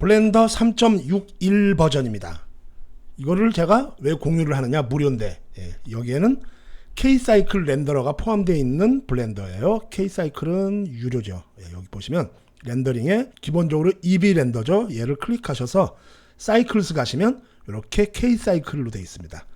블렌더 3.61 버전입니다. 이거를 제가 왜 공유를 하느냐 무료인데 예, 여기에는 K-사이클 렌더러가 포함되어 있는 블렌더예요. K-사이클은 유료죠. 예, 여기 보시면 렌더링에 기본적으로 EB 렌더죠. 얘를 클릭하셔서 사이클스 가시면 이렇게 K-사이클로 되어 있습니다.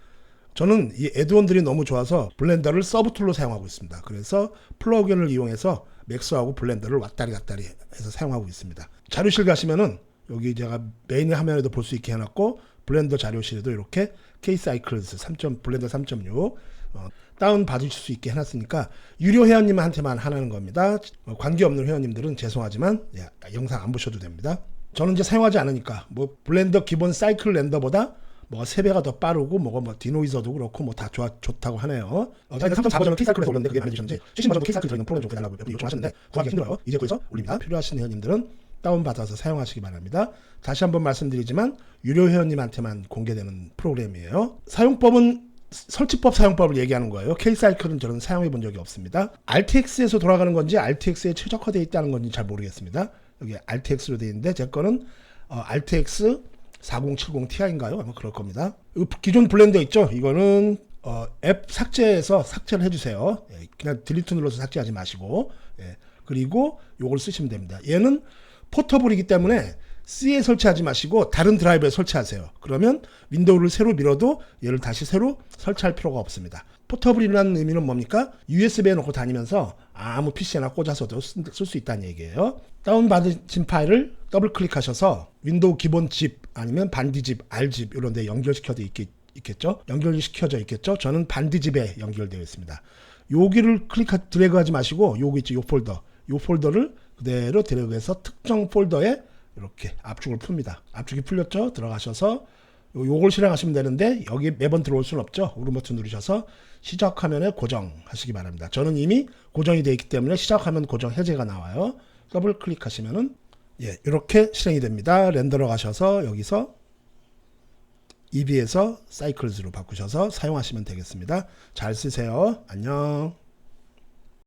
저는 이 애드온들이 너무 좋아서 블렌더를 서브 툴로 사용하고 있습니다. 그래서 플러그인을 이용해서 맥스하고 블렌더를 왔다리 갔다리 해서 사용하고 있습니다. 자료실 가시면은 여기 제가 메인 화면에도 볼 수 있게 해놨고 블렌더 자료실에도 이렇게 K-사이클스 3. 블렌더 3.6 어, 다운 받으실 수 있게 해놨으니까 유료 회원님한테만 하는 겁니다. 어, 관계없는 회원님들은 죄송하지만 예, 영상 안 보셔도 됩니다. 저는 이제 사용하지 않으니까 뭐 블렌더 기본 사이클 렌더보다 뭐가 세 배가 더 빠르고 뭐가 뭐 디노이저도 그렇고 뭐 다 좋아 좋다고 하네요. 어, 제가 3.4 버전을 K-사이클에서 올렸는데 그게 마음에 드셨는지 70 버전도 K-사이클 들어있는 프로그램 좀 구해달라고 요청하셨는데 구하기 힘들어요. 이제 거기서 올립니다. 필요하신 회원님들은 다운받아서 사용하시기 바랍니다. 다시 한번 말씀드리지만 유료 회원님한테만 공개되는 프로그램이에요. 사용법은 설치법 사용법을 얘기하는 거예요. K-사이클은 저는 사용해 본 적이 없습니다. RTX에서 돌아가는 건지 RTX에 최적화되어 있다는 건지 잘 모르겠습니다. 여기 RTX로 되어 있는데 제 거는 어, RTX 4070 Ti인가요? 아마 그럴 겁니다. 이 기존 블렌더 있죠? 이거는 어, 앱 삭제해서 삭제를 해주세요. 예, 그냥 딜리트 눌러서 삭제하지 마시고 예, 그리고 요걸 쓰시면 됩니다. 얘는 포터블이기 때문에 C에 설치하지 마시고 다른 드라이브에 설치하세요. 그러면 윈도우를 새로 밀어도 얘를 다시 새로 설치할 필요가 없습니다. 포터블이라는 의미는 뭡니까? USB에 놓고 다니면서 아무 PC에나 꽂아서도 쓸 수 있다는 얘기예요. 다운받으신 파일을 더블 클릭하셔서 윈도우 기본 집 아니면 반디집, R집 이런 데 연결시켜져 있겠, 있겠죠? 연결시켜져 있겠죠? 저는 반디집에 연결되어 있습니다. 여기를 클릭 드래그 하지 마시고 여기 있죠? 요 폴더. 요 폴더를 그대로 드래그해서 특정 폴더에 이렇게 압축을 풉니다. 압축이 풀렸죠? 들어가셔서 요- 요걸 실행하시면 되는데 여기 매번 들어올 수는 없죠. 오른 버튼 누르셔서 시작 화면에 고정하시기 바랍니다. 저는 이미 고정이 되어 있기 때문에 시작 화면 고정 해제가 나와요. 더블 클릭하시면은 예, 이렇게 실행이 됩니다. 렌더러 가셔서 여기서 EB에서 사이클즈로 바꾸셔서 사용하시면 되겠습니다. 잘 쓰세요. 안녕.